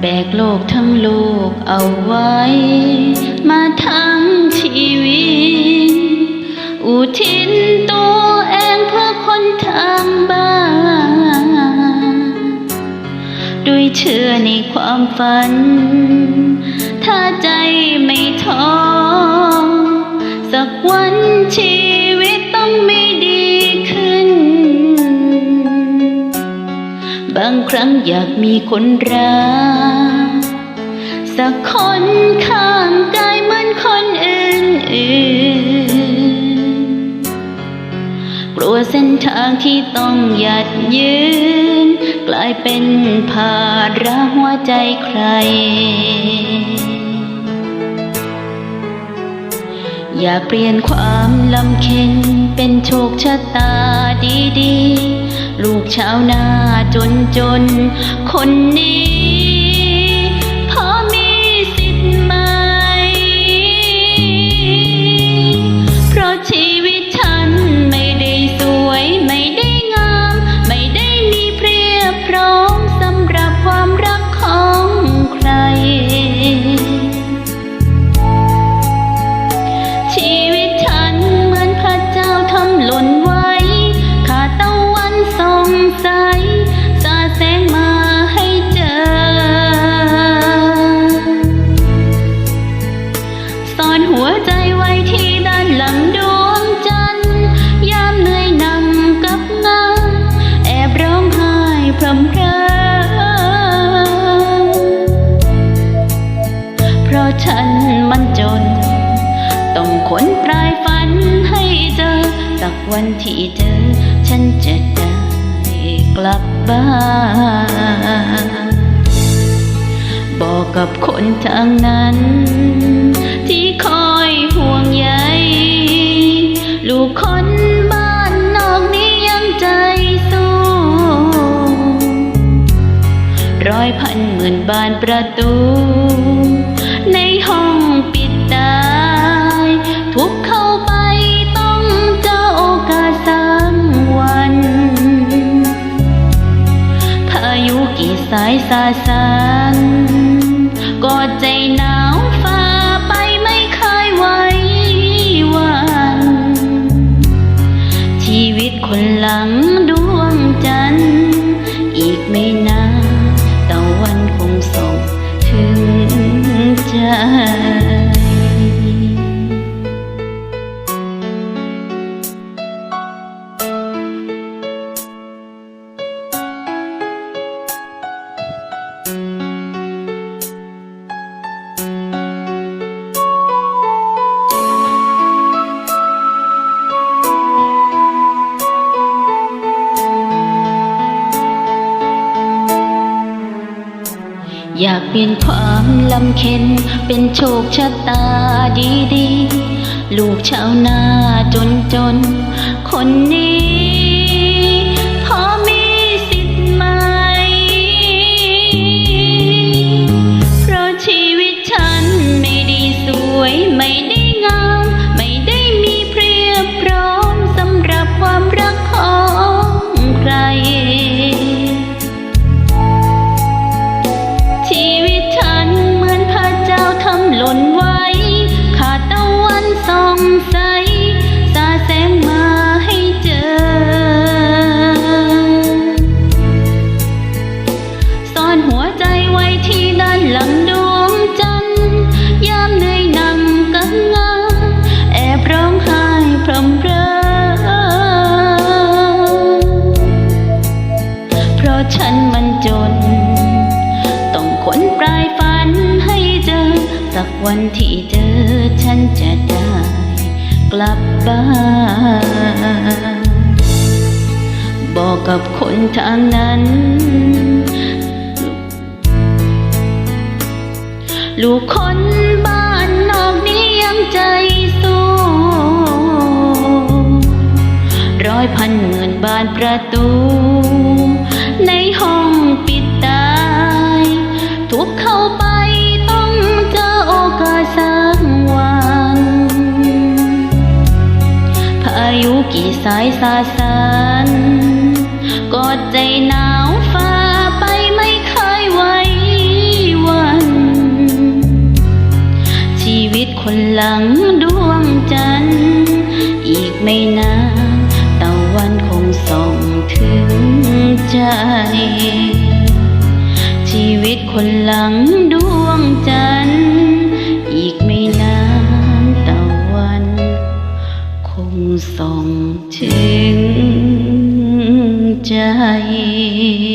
แบกโลกทั้งโลกเอาไว้ มาทั้งชีวิต อุทิศตัวเองเพื่อคนทางบ้านด้วยเชื่อในความฝัน ถ้าใจไม่ท้อสักวันชี บางครั้งอยากมีคนรัก สักคนข้างกายเหมือนคนอื่นกลัวเส้นทางที่ต้องหยัดยืน กลายเป็นภาระหัวใจใคร อยากเปลี่ยนความลำเค็นเป็นโชคชะตาดีๆ ลูกชาวนาจนจนๆคนนี้ อนหัวใจไว้ที่ด้านหลังดวงจันทร์ยามเหนื่อยหนำกับงานแอบร้องไห้พรำเพรเพราะฉันมันจน ต้องขนปลายฝันให้เจอ สักวันที่เจอ ฉันจะได้กลับบ้านบอกกับคนทางนั้น ที่คอยห่วงใยลูกคนบ้านนอกนี้ยังใจสู้ร้อยพันหมื่นบานประตู ในห้องปิดตายทุกเข้าไปต้องเจอโอกาสสามวันพายุกี่สายสาสานกอดใจนา คนหลังด อยากเปลี่ยนความลำเค็นเป็นโชคชะตาดีๆลูกชาวนาจนจนๆคนนี้ ส่องใสส วันที่เจอฉันจะได้กลับบ้านบอกกับคนทางนั้น ลูกคนบ้านนอกนี้ยังใจสู้ร้อยพันหมื่นบานประตู ในห้องปิด กี่สายสาสันกอดใจหนาวฟ้าไปไม่เคยไว้วัน ชีวิตคนหลังดวงจันทร์อีกไม่นานตะวันคงส่องถึงใจ ชีวิตคนหลังดวงจันทร์ hay.